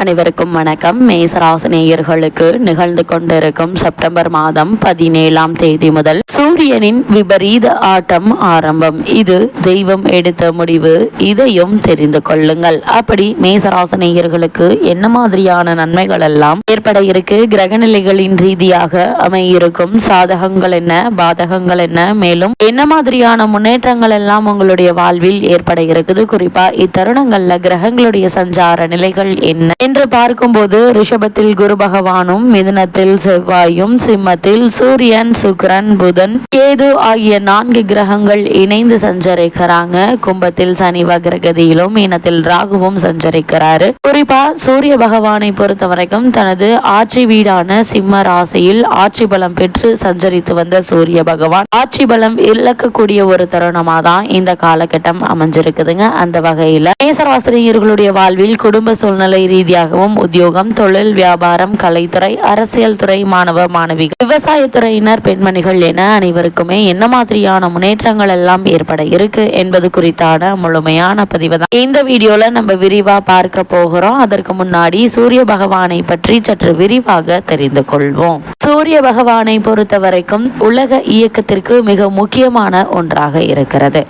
அனைவருக்கும் வணக்கம். மேசராசினேயர்களுக்கு நிகழ்ந்து கொண்டிருக்கும் செப்டம்பர் மாதம் பதினேழாம் தேதி முதல் சூரியனின் விபரீத ஆட்டம் ஆரம்பம். இது தெய்வம் எடுத்த முடிவு. இதையும் தெரிந்து கொள்ளுங்கள். அப்படி மேசராசினேயர்களுக்கு என்ன மாதிரியான நன்மைகள் எல்லாம் ஏற்பட இருக்கு? கிரகநிலைகளின் ரீதியாக அமையிருக்கும் சாதகங்கள் என்ன? பாதகங்கள் என்ன? மேலும் என்ன மாதிரியான முன்னேற்றங்கள் எல்லாம் உங்களுடைய வாழ்வில் ஏற்பட இருக்குது? குறிப்பா இத்தருணங்கள்ல கிரகங்களுடைய சஞ்சார நிலைகள் என்ன? என்று பார்க்கும்போது ரிஷபத்தில் குரு பகவானும் மிதுனத்தில் செவ்வாயும் சிம்மத்தில் சூரியன் சுக்கிரன் புதன் கேது ஆகிய நான்கு கிரகங்கள் இணைந்து சஞ்சரிக்கிறாங்க. கும்பத்தில் சனி வக்ரகதியிலும் இனத்தில் ராகுவும் சஞ்சரிக்கிறாரு. குறிப்பா சூரிய பகவானை பொறுத்த வரைக்கும் தனது ஆட்சி வீடான சிம்ம ராசியில் ஆட்சி பலம் பெற்று சஞ்சரித்து வந்த சூரிய பகவான். ஆட்சி பலம் இழக்கக்கூடிய ஒரு தருணமா தான் இந்த காலகட்டம் அமைஞ்சிருக்குதுங்க. அந்த வகையில மேசராசிரியர்களுடைய வாழ்வில் குடும்ப சூழ்நிலை ரீதியாக ரீதியாகவும் உத்தியோகம் தொழில் வியாபாரம் கலைத்துறை அரசியல் துறை மாணவ மாணவிகள் விவசாயத்துறையினர் பெண்மணிகள் என அனைவருக்குமே என்ன மாதிரியான முன்னேற்றங்கள் எல்லாம் ஏற்பட இருக்கு என்பது குறித்தான முழுமையான பதிவு தான் இந்த வீடியோல நம்ம விரிவா பார்க்க போகிறோம். அதற்கு முன்னாடி சூரிய பகவானை பற்றி சற்று விரிவாக தெரிந்து கொள்வோம். சூரிய பகவானை பொறுத்த வரைக்கும் உலக இயக்கத்திற்கு மிக முக்கியமான ஒன்றாக இருக்கிறது.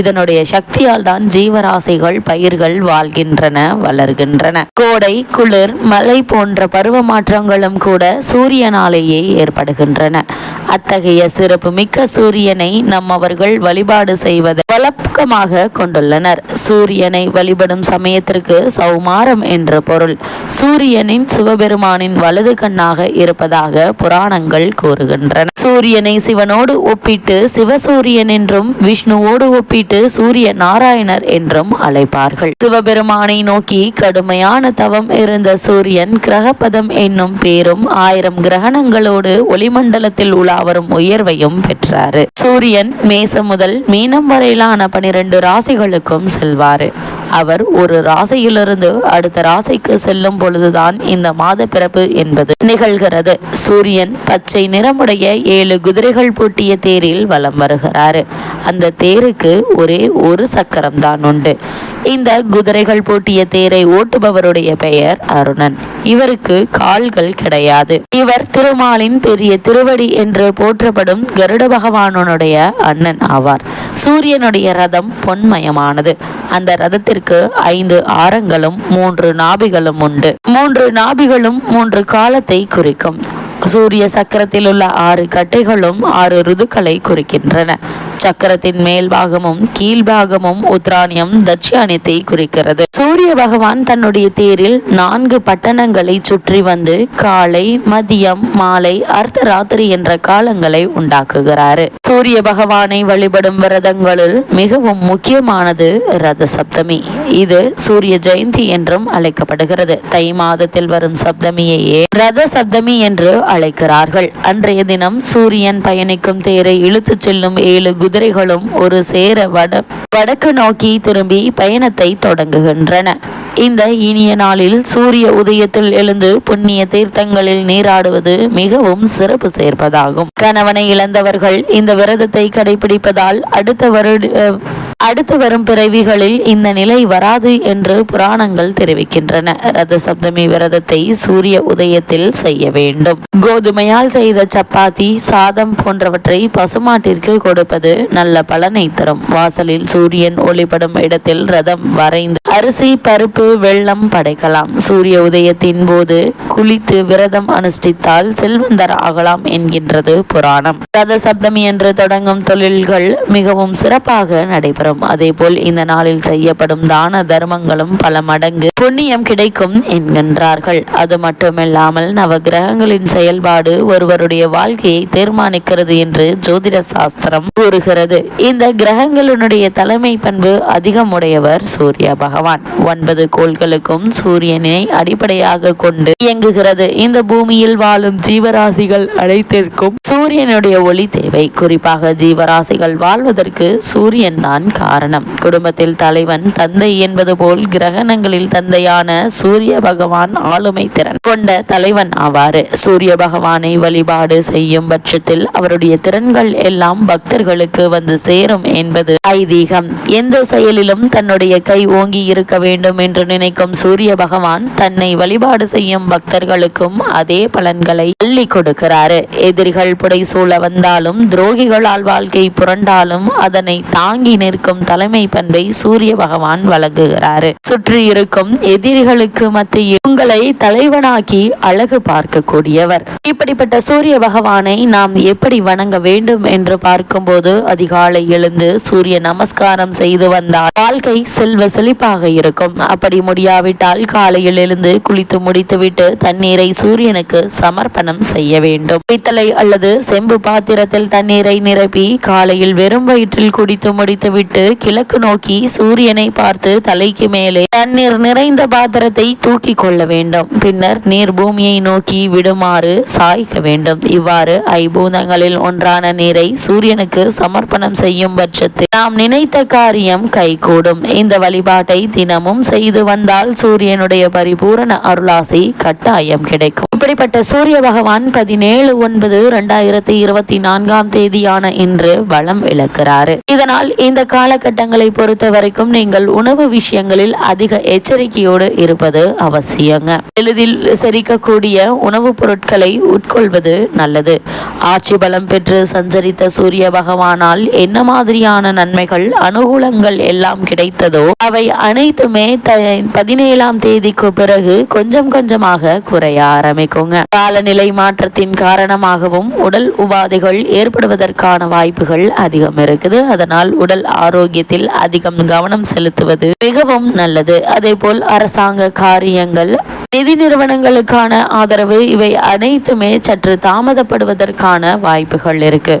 இதனுடைய சக்தியால் தான் ஜீவராசிகள் பயிர்கள் வாழ்கின்றன வளர்கின்றன. கோடை குளிர் மலை போன்ற பருவ மாற்றங்களும் கூட சூரியனாலேயே ஏற்படுகின்றன. அத்தகைய சிறப்பு மிக்க சூரியனை நம்மவர்கள் வழிபாடு செய்வதை வழக்கமாக கொண்டுள்ளனர். சூரியனை வழிபடும் சமயத்திற்கு சௌமாரம் என்ற பொருள். சூரியனின் சிவபெருமானின் வலது கண்ணாக இருப்பதாக புராணங்கள் கூறுகின்றன. சூரியனை சிவனோடு ஒப்பிட்டு சிவசூரியன் என்றும் விஷ்ணுவோடு ஒப்பிட்டு சூரிய நாராயணர் என்றும் அழைப்பார்கள். சிவபெருமானை நோக்கி கடுமையான தவம் இருந்த சூரியன் கிரகபதம் என்னும் பேரும் ஆயிரம் கிரகணங்களோடு ஒளிமண்டலத்தில் உலாவரும் உயர்வையும் பெற்றாரு. சூரியன் மேசம் முதல் மீனம் வரையிலான பனிரெண்டு ராசிகளுக்கும் செல்வாரு. அவர் ஒரு ராசியிலிருந்து அடுத்த ராசிக்கு செல்லும் பொழுதுதான் இந்த மாத பிறப்பு என்பது நிகழ்கிறது. சூரியன் பச்சை நிறமுடைய ஏழு குதிரைகள் பூட்டிய தேரில் வலம் வருகிறாரு. அந்த தேருக்கு ஒரே ஒரு சக்கரம் தான் உண்டு. இந்த குதிரைகள் பூட்டிய தேரை ஓட்டுபவருடைய பெயர் அருணன். இவருக்கு கால்கள் கிடையாது. இவர் திருமாலின் பெரிய திருவடி என்று போற்றப்படும் கருட பகவானனுடைய அண்ணன் ஆவார். சூரியனுடைய ரதம் பொன்மயமானது. அந்த ரதத்திற்கு ஐந்து ஆரங்களும் மூன்று நாபிகளும் உண்டு. மூன்று நாபிகளும் மூன்று காலத்தை குறிக்கும். சூரிய சக்கரத்தில் உள்ள ஆறு கட்டைகளும் ஆறு ருதுக்களை குறிக்கின்றன. சக்கரத்தின் மேல் பாகமும் கீழ்பாகமும் உத்ராணியம் தட்சியானியத்தை குறிக்கிறது. சூரிய பகவான் தன்னுடைய தேரில் நான்கு பட்டணங்களை சுற்றி வந்து காலை மதியம் மாலை அர்த்தராத்திரி என்ற காலங்களை உண்டாக்குகிறாரு. சூரிய பகவானை வழிபடும் விரதங்களில் மிகவும் முக்கியமானது ரத சப்தமி இது சூரிய ஜெயந்தி என்றும் அழைக்கப்படுகிறது. தை மாதத்தில் வரும் சப்தமியையே ரத சப்தமி என்று அழைக்கிறார்கள். அன்றைய தினம் சூரியன் பயணிக்கும் தேரை இழுத்துச் செல்லும் ஏழு குதிரைகளும் ஒரு சேர வட வடக்கு நோக்கி திரும்பி பயணத்தை தொடங்குகின்றன. இந்த இனிய நாளில் சூரிய உதயத்தில் எழுந்து புண்ணிய தீர்த்தங்களில் நீராடுவது மிகவும் சிறப்பு சேர்ப்பதாகும். கணவனை இழந்தவர்கள் இந்த விரதத்தை கடைபிடிப்பதால் அடுத்த வருட அடுத்து வரும் பிறவிகளில் இந்த நிலை வராது என்று புராணங்கள் தெரிவிக்கின்றன. ரத சப்தமி விரதத்தை சூரிய உதயத்தில் செய்ய வேண்டும். கோதுமையால் செய்த சப்பாத்தி சாதம் போன்றவற்றை பசுமாட்டிற்கு கொடுப்பது நல்ல பலனை தரும். வாசலில் சூரியன் ஒளிப்படும் இடத்தில் ரதம் வரைந்து அரிசி பருப்பு வெள்ளம் படைக்கலாம். சூரிய உதயத்தின் போது குளித்து விரதம் அனுஷ்டித்தால் செல்வந்தர் ஆகலாம் என்கின்றது புராணம். ரத சப்தமி என்று தொடங்கும் தொழில்கள் மிகவும் சிறப்பாக நடைபெறும். அதேபோல் இந்த நாளில் செய்யப்படும் தான தர்மங்களும் பல மடங்கு புண்ணியம் கிடைக்கும் என்கின்றார்கள். அது மட்டுமில்லாமல் நவ கிரகங்களின் செயல்பாடு ஒருவருடைய வாழ்க்கையை தீர்மானிக்கிறது என்று ஜோதிட சாஸ்திரம் கூறுகிறது. இந்த கிரகங்களுடைய தலைமை பண்பு அதிகமுடையவர் சூரிய பகவான். ஒன்பது கோள்களுக்கும் சூரியனை அடிப்படையாக கொண்டு இயங்குகிறது. இந்த பூமியில் வாழும் ஜீவராசிகள் அனைத்திற்கும் சூரியனுடைய ஒளி தேவை. குறிப்பாக ஜீவராசிகள் வாழ்வதற்கு சூரியன் தான் காரணம். குடும்பத்தில் தலைவன் தந்தை என்பது போல் கிரகணங்களில் தந்தையான சூரிய பகவான் ஆளுமை திறன் கொண்ட தலைவன் ஆவாறு சூரிய பகவானை வழிபாடு செய்யும் பட்சத்தில் அவருடைய திறன்கள் எல்லாம் பக்தர்களுக்கு வந்து சேரும் என்பது ஐதீகம். எந்த செயலிலும் தன்னுடைய கை ஓங்கி இருக்க வேண்டும் என்று நினைக்கும் சூரிய பகவான் தன்னை வழிபாடு செய்யும் பக்தர்களுக்கும் அதே பலன்களை அள்ளி கொடுக்கிறாரு. எதிரிகள் புடைசூழ வந்தாலும் துரோகிகளால் வாழ்க்கை புரண்டாலும் அதனை தாங்கி நிற்கும் தலைமை பண்பை சூரிய பகவான் வழங்குகிறாரு. சுற்றி இருக்கும் எதிரிகளுக்கு மத்தியில் உங்களை தலைவனாக்கி அழகு பார்க்கக்கூடியவர். இப்படிப்பட்ட சூரிய பகவானை நாம் எப்படி வணங்க வேண்டும் என்று பார்க்கும்போது அதிகாலை எழுந்து சூரிய நமஸ்காரம் செய்து வந்தால் வாழ்க்கை செல்வ செழிப்பாக இருக்கும். அப்படி முடியாவிட்டால் காலையில் எழுந்து குளித்து முடித்துவிட்டு தண்ணீரை சூரியனுக்கு சமர்ப்பணம் செய்ய வேண்டும். பித்தளை அல்லது செம்பு பாத்திரத்தில் தண்ணீரை நிரப்பி காலையில் வெறும் வயிற்றில் குடித்து முடித்துவிட்டு கிழக்கு நோக்கி சூரியனை பார்த்து தலைக்கு மேலே தண்ணீர் நிறைந்த பாத்திரத்தை தூக்கி கொள்ள வேண்டும். பின்னர் நீர் பூமியை நோக்கி விடுமாறு சாய்க்க வேண்டும். இவ்வாறு ஐபூதங்களில் ஒன்றான நீரை சூரியனுக்கு சமர்ப்பணம் செய்யும் பட்சத்தில் நாம் நினைத்த காரியம் கைகூடும். இந்த வழிபாட்டை தினமும் செய்து வந்தால் சூரியனுடைய பரிபூரண அருளாசி கட்டாயம் கிடைக்கும். இப்படிப்பட்ட சூரிய பகவான் பதினேழு ஒன்பது இரண்டாயிரத்தி இருபத்தி நான்காம் தேதியான இன்று வளம் இழக்கிறாரு இதனால் இந்த காலகட்டங்களை பொறுத்த வரைக்கும் நீங்கள் உணவு விஷயங்களில் அதிக எச்சரிக்கையோடு இருப்பது அவசியங்க. எளிதில் செரிக்கக்கூடிய உணவுப் பொருட்களை உட்கொள்வது நல்லது. ஆட்சி பலம் பெற்று சஞ்சரித்த சூரிய பகவானால் என்ன மாதிரியான நன்மைகள் அனுகூலங்கள் எல்லாம் கிடைத்ததோ அவை அனைத்துமே த- பதினேழாம் தேதிக்கு பிறகு கொஞ்சம் கொஞ்சமாக குறைய ஆரம்பிக்குங்க. காலநிலை மாற்றத்தின் காரணமாகவும் உடல் உபாதைகள் ஏற்படுவதற்கான வாய்ப்புகள் அதிகம் இருக்குது. அதனால் உடல் ஆரோக்கியத்தில் அதிகம் கவனம் செலுத்துவது மிகவும் நல்லது. அதே போல் அரசாங்க காரியங்கள் நிதி நிறுவனங்களுக்கான ஆதரவு இவை அனைத்துமே சற்று தாமதப்படுவதற்கான வாய்ப்புகள் இருக்கு.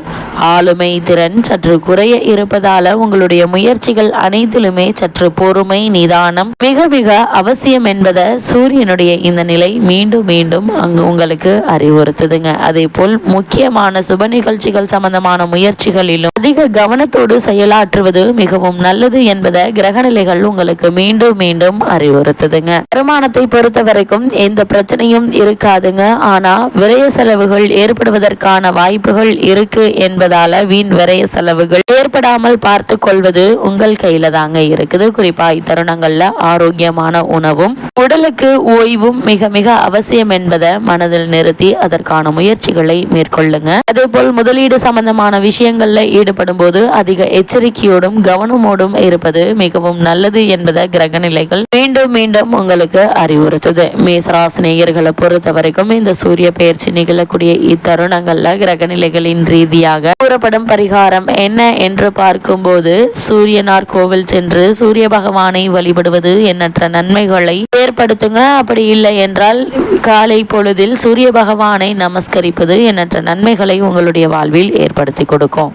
ஆளுமை திறன் சற்று குறைய இருப்பதால உங்களுடைய முயற்சிகள் அனைத்திலுமே சற்று பொறுமை நிதானம் மிக மிக அவசியம் என்பதை சூரியனுடைய இந்த நிலை மீண்டும் மீண்டும் அங்கு உங்களுக்கு அறிவுறுத்துதுங்க. அதே போல் முக்கியமான சுப நிகழ்ச்சிகள் சம்பந்தமான முயற்சிகளிலும் அதிக கவனத்தோடு செயலாற்றுவது மிகவும் நல்லது என்பதை கிரகநிலைகள் உங்களுக்கு மீண்டும் மீண்டும் அறிவுறுத்துதுங்க. வருமானத்தை பொறுத்தவரை வரைக்கும் எந்த பிரச்சனையும் இருக்காதுங்க. ஆனா விரைய செலவுகள் ஏற்படுவதற்கான வாய்ப்புகள் இருக்கு என்பதால வீண் விரைய செலவுகள் ஏற்படாமல் பார்த்து கொள்வது உங்கள் கையில தாங்க இருக்குது. குறிப்பா இத்தருணங்கள்ல ஆரோக்கியமான உணவும் உடலுக்கு ஓய்வும் மிக மிக அவசியம் என்பதை மனதில் நிறுத்தி அதற்கான முயற்சிகளை மேற்கொள்ளுங்க. அதே போல் முதலீடு சம்பந்தமான விஷயங்கள்ல ஈடுபடும் போது அதிக எச்சரிக்கையோடும் கவனமோடும் இருப்பது மிகவும் நல்லது என்பதை கிரக நிலைகள் மீண்டும் மீண்டும் உங்களுக்கு அறிவுறுத்துது. மேசராசினியர்களை பொறுத்த வரைக்கும் இந்த சூரிய பயிற்சி நிகழக்கூடிய இத்தருணங்கள்ல கிரக நிலைகளின் ரீதியாக கூறப்படும் பரிகாரம் என்ன என்று பார்க்கும்போது சூரியனார் கோவில் சென்று சூரிய பகவானை வழிபடுவது எண்ணற்ற நன்மைகளை ஏற்படுத்துங்க. அப்படி இல்லை என்றால் காலை பொழுதில் சூரிய பகவானை நமஸ்கரிப்பது எண்ணற்ற நன்மைகளை உங்களுடைய வாழ்வில் ஏற்படுத்தி கொடுக்கும்.